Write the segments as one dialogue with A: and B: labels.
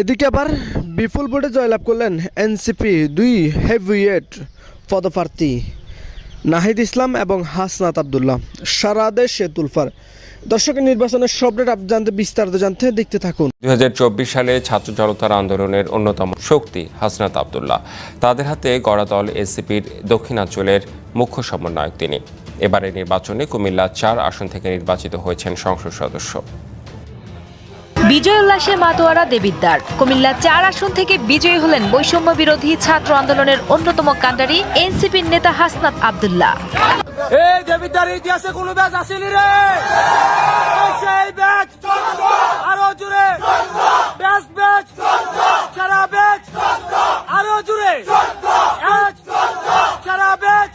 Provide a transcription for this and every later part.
A: এদিকে আবার বিপুল ভোটে জয়লাভ করলেন এনসিপি দুই হেভিওয়েট পদপ্রার্থী নাহিদ ইসলাম এবং হাসনাত আবদুল্লাহ। সারা দেশে তুলফার। দর্শকের নির্বাচনের সব রেট আপ জানতে, বিস্তারিত জানতে দেখতে থাকুন।
B: দুই হাজার চব্বিশ সালে ছাত্র জনতার আন্দোলনের অন্যতম শক্তি হাসনাত আবদুল্লাহ। তাদের হাতে গড়া দল এসিপির দক্ষিণাঞ্চলের মুখ্য সমন্বয়ক তিনি। এবারের নির্বাচনে কুমিল্লা চার আসন থেকে নির্বাচিত হয়েছেন সংসদ সদস্য।
C: বিজয় উল্লাসে মাতোয়ারা দেবিদ্বার। কুমিল্লা চার আসন থেকে বিজয়ী হলেন বৈষম্য বিরোধী ছাত্র আন্দোলনের অন্যতম কাণ্ডারি এনসিপির নেতা হাসনাত আবদুল্লাহ।
D: এই দেবিদ্বার ইতিহাসে কোনো ব্যাচ আসেনি রে। এই সেই ব্যাচ। আরও জুড়ে ব্যাচ ব্যাচ। সারা ব্যাচ। আরও জুড়ে ব্যাচ, সারা ব্যাচ।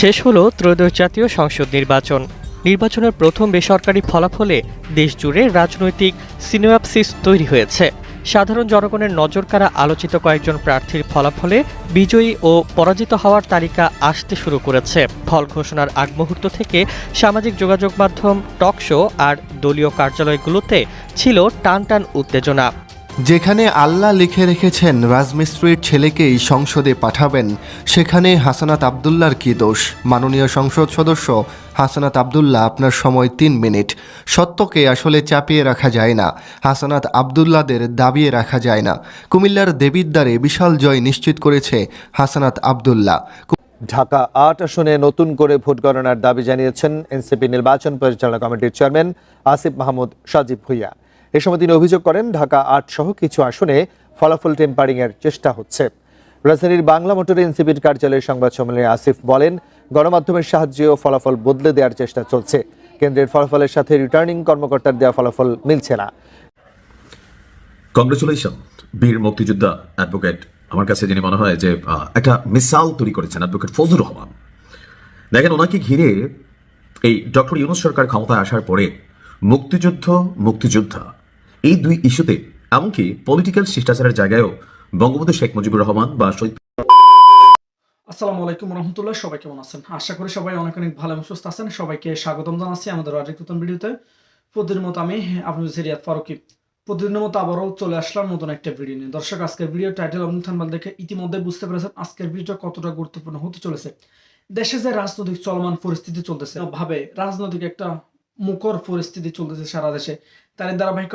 E: শেষ হলো ত্রয়োদশ জাতীয় সংসদ নির্বাচন। নির্বাচনের প্রথম বেসরকারি ফলাফলে দেশজুড়ে রাজনৈতিক সিনোয়াপসিস তৈরি হয়েছে। সাধারণ জনগণের নজর কাড়া আলোচিত কয়েকজন প্রার্থীর ফলাফলে বিজয়ী ও পরাজিত হওয়ার তালিকা আসতে শুরু করেছে। ফল ঘোষণার আগ মুহূর্ত থেকে সামাজিক যোগাযোগ মাধ্যম টক শো আর দলীয় কার্যালয়গুলোতে ছিল টান টান উত্তেজনা।
F: যেখানে আল্লাহ লিখে রেখেছেন, রাজমিস্ত্রির ছেলেকেই সংসদে পাঠাবেন, সেখানে হাসানাত আবদুল্লার কি দোষ? মাননীয় সংসদ সদস্য, হাসানাত আবদুল্লাহ, আপনার সময় তিন মিনিট। সত্যকে আসলে চাপিয়ে রাখা যায় না, হাসানাত আবদুল্লাদের দাবিয়ে রাখা যায় না। কুমিল্লার দেবিদ্বারে বিশাল জয় নিশ্চিত করেছে হাসানাত আবদুল্লাহ।
G: ঢাকা আট আসনে নতুন করে ভোট গণনার দাবি জানিয়েছেন এনসিপি নির্বাচন পরিচালনা কমিটির চেয়ারম্যান আসিফ মাহমুদ সাজিব ভুইয়া। এ সময় তিনি অভিযোগ করেন, ঢাকা আট সহ কিছু আসনে ফলাফল টেম্পারিং এর চেষ্টা হচ্ছে। রাজধানীর বাংলা মোটরে এনসিপির কার্যালয়ের সংবাদ সম্মেলনে আসিফ বলেন, গণমাধ্যমের সাহায্যেও ফলাফল বদলে দেওয়ার চেষ্টা চলছে। কেন্দ্রের ফলাফলের সাথে রিটার্নিং কর্মকর্তার দেওয়া ফলাফল মিলছে না।
H: কংগ্রেচুলেশন বীর মুক্তিযোদ্ধা অ্যাডভোকেট আমার কাছে যিনি মনে হয় যে একটা মিসাল তৈরি করেছেন অ্যাডভোকেট ফজলুর রহমান। দেখেন, ওনাকে ঘিরে এই ডক্টর ইউনুস সরকার ক্ষমতায় আসার পরে মুক্তিযুদ্ধ, মুক্তিযোদ্ধা এই দুই ইস্যুতে, এমনকি পলিটিক্যাল শিষ্টাচারের জায়গায়ও বঙ্গবন্ধু শেখ মুজিবুর রহমান বা শহীদ
I: আসসালামু আলাইকুম রহমতুল্লাহ, সবাই কেমন আছেন? আশা করি সবাই অনেক অনেক ভালো এবং সুস্থ আছেন। সবাইকে স্বাগতম জানাচ্ছি আমাদের আরেক নতুন ভিডিওতে। প্রতিদিনের মতো আমি আপনাদের সিরিয়াত ফারুকি। প্রতিদিনের মতো আবারও চলে আসলাম নতুন একটা ভিডিও নিয়ে। দর্শক, আজকের ভিডিও টাইটেল থানবাল দেখে ইতিমধ্যে বুঝতে পেরেছেন আজকের ভিডিওটা কতটা গুরুত্বপূর্ণ হতে চলেছে। দেশে যে রাজনৈতিক চলমান পরিস্থিতি চলতেছে, ভাবে রাজনৈতিক একটা মুখর পরিস্থিতি চলতেছে সারা দেশে। তারই ধারাবাহিক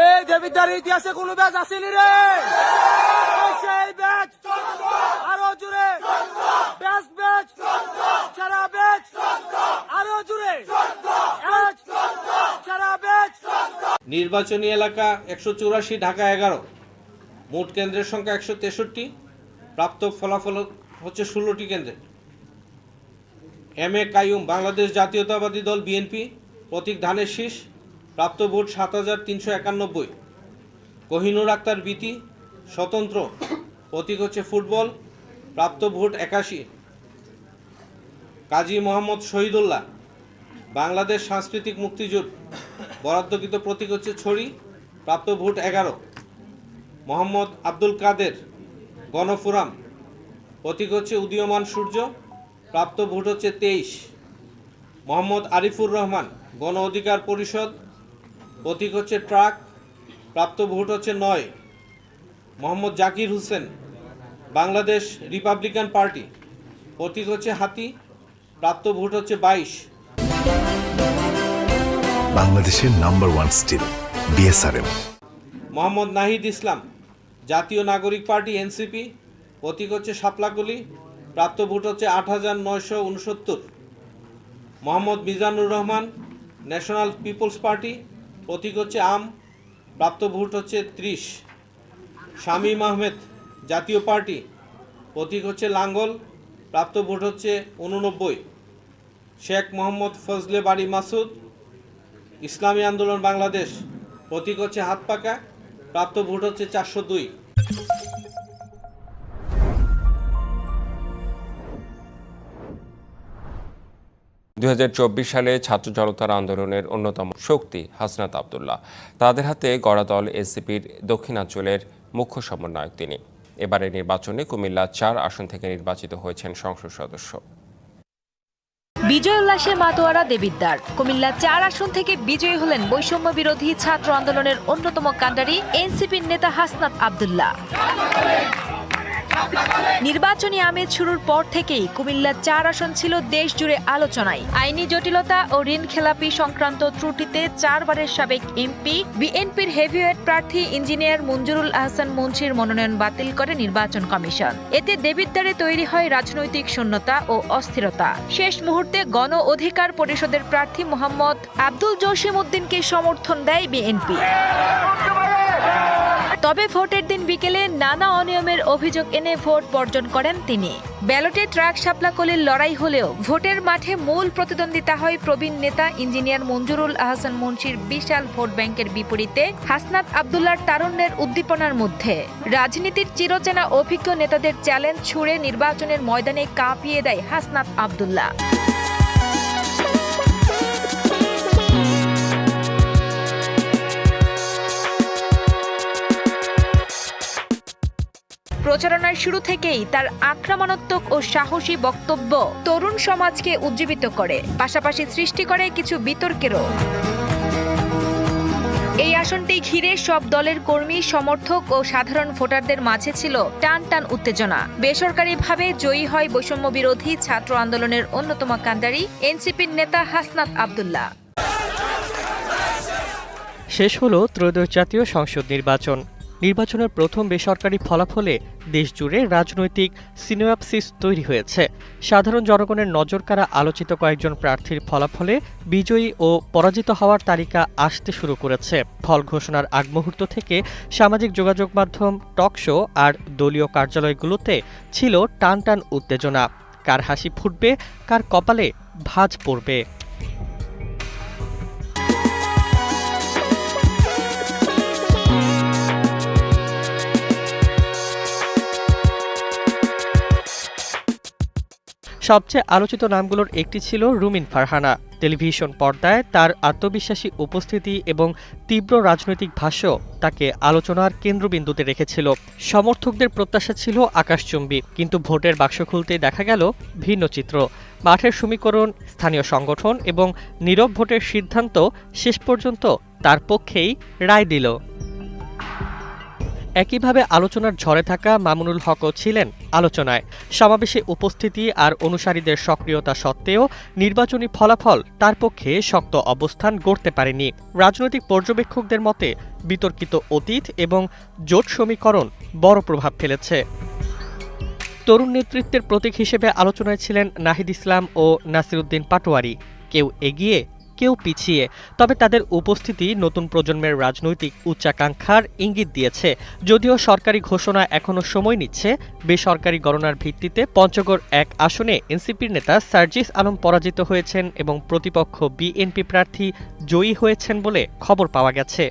D: এই দেবিদ্বার ইতিহাসে কোনো ব্যাচ আসেনি রে। সেই ব্যাচ। আরও জুড়ে ব্যাচ ব্যাচ। সারা ব্যাচ। আরও জুড়ে সারা ব্যাচ।
J: নির্বাচনী এলাকা একশো চুরাশি ঢাকা এগারো। মোট কেন্দ্রের সংখ্যা একশো তেষট্টি। প্রাপ্ত ফলাফল হচ্ছে ষোলোটি কেন্দ্রে। এম এ কাইয়ুম বাংলাদেশ জাতীয়তাবাদী দল বিএনপি। প্রতীক ধানের শীষ। প্রাপ্ত ভোট সাত হাজার তিনশো একানব্বই। কোহিনুর আক্তার বিতি স্বতন্ত্র। প্রতীক হচ্ছে ফুটবল, প্রাপ্ত ভোট একাশি। কাজী মোহাম্মদ শহীদুল্লাহ, বাংলাদেশ সাংস্কৃতিক মুক্তিযুদ্ধ। বরাদ্দকৃত প্রতীক হচ্ছে ছড়ি, প্রাপ্ত ভোট এগারো। মোহাম্মদ আব্দুল কাদের, গণফোরাম। প্রতীক হচ্ছে উদীয়মান সূর্য, প্রাপ্ত ভোট হচ্ছে তেইশ। মোহাম্মদ আরিফুর রহমান, গণ অধিকার পরিষদ প্রতীক হচ্ছে ট্রাক প্রাপ্ত ভোট হচ্ছে নয়। Mohammad Zakir Hossain Bangladesh Republican Party. প্রতীক হচ্ছে হাতি প্রাপ্ত ভোট হচ্ছে বাইশ।
K: বাংলাদেশের number one steel BSRM.
J: Mohammad Nahid Islam Jatiya Nagorik Party NCP. প্রতীক হচ্ছে শাপলাকলি প্রাপ্ত ভোট হচ্ছে আট হাজার নয়শো উনসত্তর। Mohammad Mizanur Rahman National People's Party. প্রতীক হচ্ছে আম প্রাপ্ত ভোট হচ্ছে ত্রিশ। শামীম আহমেদ জাতীয় পার্টি, প্রতীক হচ্ছে লাঙ্গল প্রাপ্ত ভোট হচ্ছে উননব্বই শেখ মোহাম্মদ ফজলে বাড়ি মাসুদ, ইসলামী আন্দোলন বাংলাদেশ, প্রতীক হচ্ছে হাত পাকা প্রাপ্ত ভোট হচ্ছে চারশো দুই।
B: দুই হাজার চব্বিশ সালে ছাত্র জনতার আন্দোলনের অন্যতম শক্তি হাসনাত আবদুল্লাহ। তাদের হাতে গড়া দল এনসিপির দক্ষিণাঞ্চলের মুখ্য সমন্বয়ক তিনি। এবারের নির্বাচনে কুমিল্লা চার আসন থেকে নির্বাচিত হয়েছেন সংসদ সদস্য।
C: বিজয় উল্লাসে মাতোয়ারা দেবিদ্বার। কুমিল্লা চার আসন থেকে বিজয়ী হলেন বৈষম্য বিরোধী ছাত্র আন্দোলনের অন্যতম কাণ্ডারি এনসিপির নেতা হাসনাত আবদুল্লাহ। নির্বাচনী আমেজ শুরুর পর থেকেই কুমিল্লা চার আসন ছিল দেশ জুড়ে আলোচনায়। আইনি জটিলতা ও ঋণ খেলাপি সংক্রান্ত ত্রুটিতে চারবারের সাবেক এমপি, বিএনপির হেভিওয়েট প্রার্থী ইঞ্জিনিয়ার মঞ্জুরুল আহসান মুন্সির মনোনয়ন বাতিল করে নির্বাচন কমিশন। এতে দেবিদ্বারে তৈরি হয় রাজনৈতিক শূন্যতা ও অস্থিরতা। শেষ মুহূর্তে গণ অধিকার পরিষদের প্রার্থী মোহাম্মদ আব্দুল জসিম উদ্দিনকে সমর্থন দেয় বিএনপি। তবে ভোটের দিন বিকেলে নানা অনিয়মের অভিযোগ এনে ভোট বর্জন করেন তিনি। ব্যালটে ট্রাক শাপলাকলির লড়াই হলেও ভোটের মাঠে মূল প্রতিদ্বন্দ্বিতা হয় প্রবীণ নেতা ইঞ্জিনিয়ার মঞ্জুরুল আহসান মুন্সির বিশাল ভোট ব্যাংকের বিপরীতে হাসনাত আবদুল্লার তারুণ্যের উদ্দীপনার মধ্যে। রাজনীতির চিরচেনা অভিজ্ঞ নেতাদের চ্যালেঞ্জ ছুড়ে নির্বাচনের ময়দানে কাঁপিয়ে দেয় হাসনাত আবদুল্লাহ। প্রচারণার শুরু থেকেই তার আক্রমণাত্মক ও সাহসী বক্তব্য তরুণ সমাজকে উজ্জীবিত করে, পাশাপাশি সৃষ্টি করে কিছু বিতর্কেরও। এই আসনটি ঘিরে সব দলের কর্মী, সমর্থক ও সাধারণ ভোটারদের মাঝে ছিল টান টান উত্তেজনা। বেসরকারিভাবে জয়ী হয় বৈষম্য বিরোধী ছাত্র আন্দোলনের অন্যতম কান্ডারি এনসিপির নেতা হাসনাত আবদুল্লাহ।
E: শেষ হলো ত্রয়োদশ জাতীয় সংসদ নির্বাচন। নির্বাচনের প্রথম বেসরকারি ফলাফলে দেশজুড়ে রাজনৈতিক সিনোয়াপসিস তৈরি হয়েছে। সাধারণ জনগণের নজরকাড়া আলোচিত কয়েকজন প্রার্থীর ফলাফলে বিজয়ী ও পরাজিত হওয়ার তালিকা আসতে শুরু করেছে। ফল ঘোষণার আগ মুহূর্ত থেকে সামাজিক যোগাযোগ মাধ্যম, টক শো আর দলীয় কার্যালয়গুলোতে ছিল টান টান উত্তেজনা। কার হাসি ফুটবে, কার কপালে ভাঁজ পড়বে। সবচেয়ে আলোচিত নামগুলোর একটি ছিল রুমিন ফারহানা। টেলিভিশন পর্দায় তার আত্মবিশ্বাসী উপস্থিতি এবং তীব্র রাজনৈতিক ভাষ্য তাকে আলোচনার কেন্দ্রবিন্দুতে রেখেছিল। সমর্থকদের প্রত্যাশা ছিল আকাশচুম্বী, কিন্তু ভোটের বাক্স খুলতেই দেখা গেল ভিন্ন চিত্র। মাঠের সমীকরণ, স্থানীয় সংগঠন এবং নীরব ভোটের সিদ্ধান্ত শেষ পর্যন্ত তার পক্ষেই রায় দিল। একইভাবে আলোচনার ঝড়ে থাকা মামুনুল হকও ছিলেন আলোচনায়। সমাবেশে উপস্থিতি আর অনুসারীদের সক্রিয়তা সত্ত্বেও নির্বাচনী ফলাফল তার পক্ষে শক্ত অবস্থান গড়তে পারেনি। রাজনৈতিক পর্যবেক্ষকদের মতে, বিতর্কিত অতীত এবং জোট সমীকরণ বড় প্রভাব ফেলেছে। তরুণ নেতৃত্বের প্রতীক হিসেবে আলোচনায় ছিলেন নাহিদ ইসলাম ও নাসিরুদ্দিন পাটোয়ারি। কেউ এগিয়ে কেউ পিছিয়ে, তবে তাদের উপস্থিতি নতুন প্রজন্মের রাজনৈতিক উচ্চাকাঙ্ক্ষার ইঙ্গিত দিয়েছে। যদিও সরকারি ঘোষণা এখনও সময় নিচ্ছে, বেসরকারি গণনার ভিত্তিতে পঞ্চগড় এক আসনে এনসিপির নেতা সার্জিস আলম পরাজিত হয়েছেন এবং প্রতিপক্ষ বিএনপি প্রার্থী জয়ী হয়েছেন বলে খবর পাওয়া গেছে।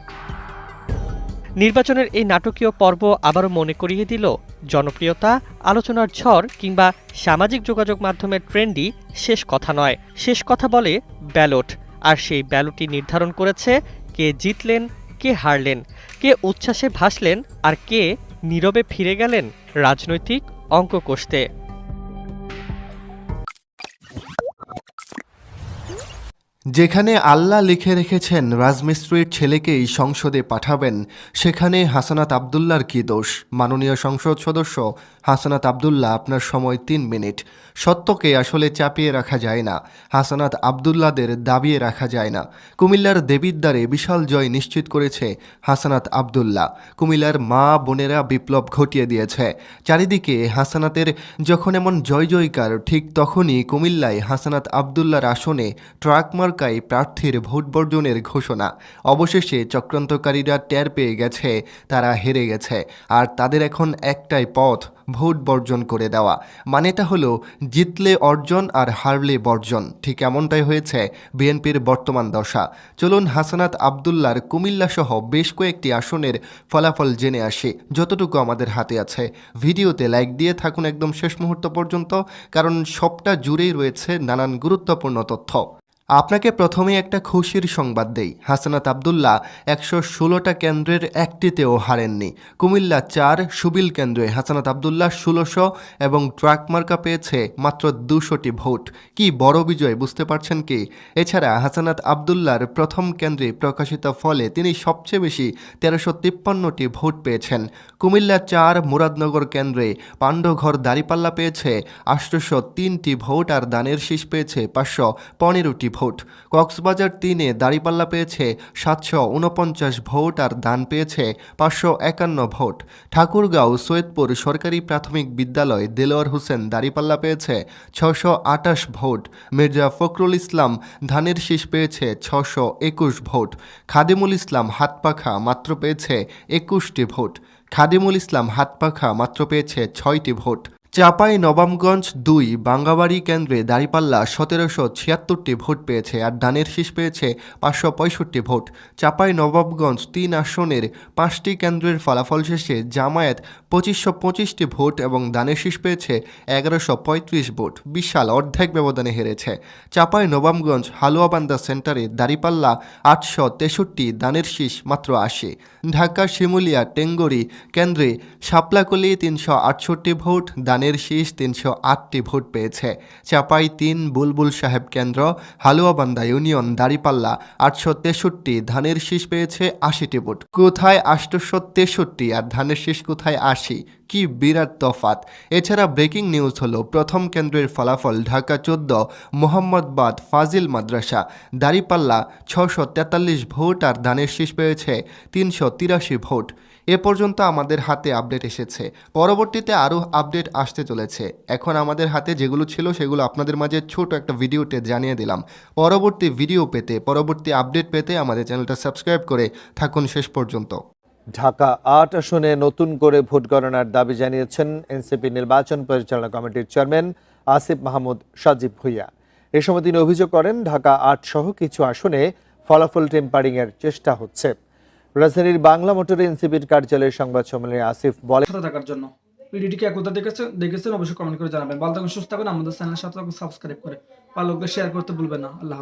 E: নির্বাচনের এই নাটকীয় পর্ব আবারও মনে করিয়ে দিল জনপ্রিয়তা, আলোচনার ঝড় কিংবা সামাজিক যোগাযোগ মাধ্যমের ট্রেন্ডই শেষ কথা নয়। শেষ কথা বলে ব্যালট। আর সেই ব্যালটই নির্ধারণ করেছে কে জিতলেন, কে হারলেন, কে উচ্ছ্বাসে ভাসলেন আর কে নীরবে ফিরে গেলেন রাজনৈতিক অঙ্ক কষতে
F: যেখানে আল্লাহ লিখে রেখেছেন, রাজমিস্ত্রির ছেলেকেই সংসদে পাঠাবেন, সেখানে হাসানাত আবদুল্লার কী দোষ? মাননীয় সংসদ সদস্য, হাসানাত আবদুল্লাহ, আপনার সময় তিন মিনিট। সত্যকে আসলে চাপিয়ে রাখা যায় না, হাসানাত আবদুল্লাদের দাবিয়ে রাখা যায় না। কুমিল্লার দেবিদ্বারে বিশাল জয় নিশ্চিত করেছে হাসানাত আবদুল্লাহ। কুমিল্লার মা বোনেরা বিপ্লব ঘটিয়ে দিয়েছে। চারিদিকে হাসানাতের যখন এমন জয় জয়কার ঠিক তখনই কুমিল্লায় হাসানাত আবদুল্লার আসনে ট্রাকমার মার্কায় প্রার্থীর ভোট বর্জনের ঘোষণা। অবশেষে চক্রান্তকারীরা টের পেয়ে গেছে, তারা হেরে গেছে। আর তাদের এখন একটাই পথ, ভোট বর্জন করে দেওয়া। মানেটা হলো, জিতলে অর্জন আর হারলে বর্জন। ঠিক এমনটাই হয়েছে বিএনপির বর্তমান দশা। চলুন হাসানাত আবদুল্লার কুমিল্লা সহ বেশ কয়েকটি আসনের ফলাফল জেনে আসি। যতটুকু আমাদের হাতে আছে। ভিডিওতে লাইক দিয়ে থাকুন একদম শেষ মুহূর্ত পর্যন্ত, কারণ সবটা জুড়েই রয়েছে নানান গুরুত্বপূর্ণ তথ্য। আপনাকে প্রথমে একটা খুশির সংবাদ দেই। হাসানাত আবদুল্লাহ একশো ষোলোটা কেন্দ্রের একটিতেও হারেননি। কুমিল্লা চার সুবিল কেন্দ্রে হাসানাত আবদুল্লাহ ষোলোশো এবং ট্রাক মার্কা পেয়েছে মাত্র দুশোটি ভোট। কি বড় বিজয় বুঝতে পারছেন কি? এছাড়া হাসানাত আবদুল্লার প্রথম কেন্দ্রে প্রকাশিত ফলে তিনি সবচেয়ে বেশি তেরোশো তিপ্পান্নটি ভোট পেয়েছেন। কুমিল্লা চার মুরাদনগর কেন্দ্রে পাণ্ডঘর দাঁড়িপাল্লা পেয়েছে আটশোশো তিনটি ভোট আর দানের শীষ পেয়েছে পাঁচশো পনেরোটি ভোট। কক্সবাজার তিনে দাঁড়িপাল্লা পেয়েছে সাতশো উনপঞ্চাশ ভোট আর দান পেয়েছে পাঁচশো একান্ন ভোট। ঠাকুরগাঁও, সৈয়দপুর সরকারি প্রাথমিক বিদ্যালয়, দেলোয়ার হোসেন দাঁড়িপাল্লা পেয়েছে ছশো আটাশ ভোট। মির্জা ফখরুল ইসলাম ধানের শীষ পেয়েছে ছশো একুশ ভোট। খাদিমুল ইসলাম হাতপাখা মাত্র পেয়েছে একুশটি ভোট। খাদিমুল ইসলাম হাতপাখা মাত্র পেয়েছে ছয়টি ভোট। চাপাই নবাবগঞ্জ দুই বাঙ্গাবাড়ি কেন্দ্রে দাঁড়িপাল্লা সতেরোশো ছিয়াত্তরটি ভোট পেয়েছে আর দানের শীষ পেয়েছে পাঁচশো পঁয়ষট্টি ভোট। চাপাই নবাবগঞ্জ তিন আসনের পাঁচটি কেন্দ্রের ফলাফল শেষে জামায়াত পঁচিশশো পঁচিশটি ভোট এবং দানের শীষ পেয়েছে এগারোশো পঁয়ত্রিশ ভোট। বিশাল অর্ধেক ব্যবধানে হেরেছে। চাপাই নবাবগঞ্জ হালুয়াবান্দা সেন্টারে দাঁড়িপাল্লা আটশো তেষট্টি দানের শীষ মাত্র আশি। ঢাকা, শিমুলিয়া, টেঙ্গরি, কেন্দ্রে শাপলাকলি তিনশো আটষট্টি ভোট দানের শীষ তিনশো আটটি ভোট পেয়েছে। চাপাই তিন, বুলবুল সাহেব কেন্দ্র, হালুয়াবান্দা ইউনিয়ন, দাঁড়িপাল্লা আটশো তেষট্টি ধানের শীষ পেয়েছে আশিটি ভোট। কোথায় আষ্টশো তেষট্টি আর ধানের শীষ কোথায় আশি? কি বিরাট তফাত এছাড়া ব্রেকিং নিউজ হলো প্রথম কেন্দ্রের ফলাফল ঢাকা চোদ্দ, মোহাম্মদবাদ ফাজিল মাদ্রাসা। দাঁড়িপাল্লা ছশো তেতাল্লিশ ভোট আর ধানের শীষ পেয়েছে তিনশো তিরাশি ভোট। এ পর্যন্ত আমাদের হাতে আপডেট এসেছে। পরবর্তীতে আরও আপডেট আসতে চলেছে। এখন আমাদের হাতে যেগুলো ছিল সেগুলো আপনাদের মাঝে ছোট একটা ভিডিওতে জানিয়ে দিলাম। পরবর্তী ভিডিও পেতে, পরবর্তী আপডেট পেতে আমাদের চ্যানেলটা সাবস্ক্রাইব করে থাকুন শেষ পর্যন্ত।
G: ঢাকা আট আসনে নতুন করে ভোট গণনার দাবি জানিয়েছেন এনসিপি নির্বাচন পরিচালনা কমিটির চেয়ারম্যান আসিফ মাহমুদ সাজিব ভুইয়া। এ সময় তিনি অভিযোগ করেন, ঢাকা আট সহ কিছু আসনে ফলাফল টেম্পারিং এর চেষ্টা হচ্ছে। রাজধানীর বাংলা মোটরে এনসিপির কার্যালয়ের সংবাদ সম্মেলনে আসিফ
I: সাথে থাকার জন্য। ভিডিওটিকে একতা দেখেছেন অবশ্যই কমেন্ট করে জানাবেন। ভালো থাকুন, সুস্থ থাকুন। আমাদের চ্যানেলের সাথে সাবস্ক্রাইব করে। ভালো শেয়ার করতে ভুলবেন না। আল্লাহ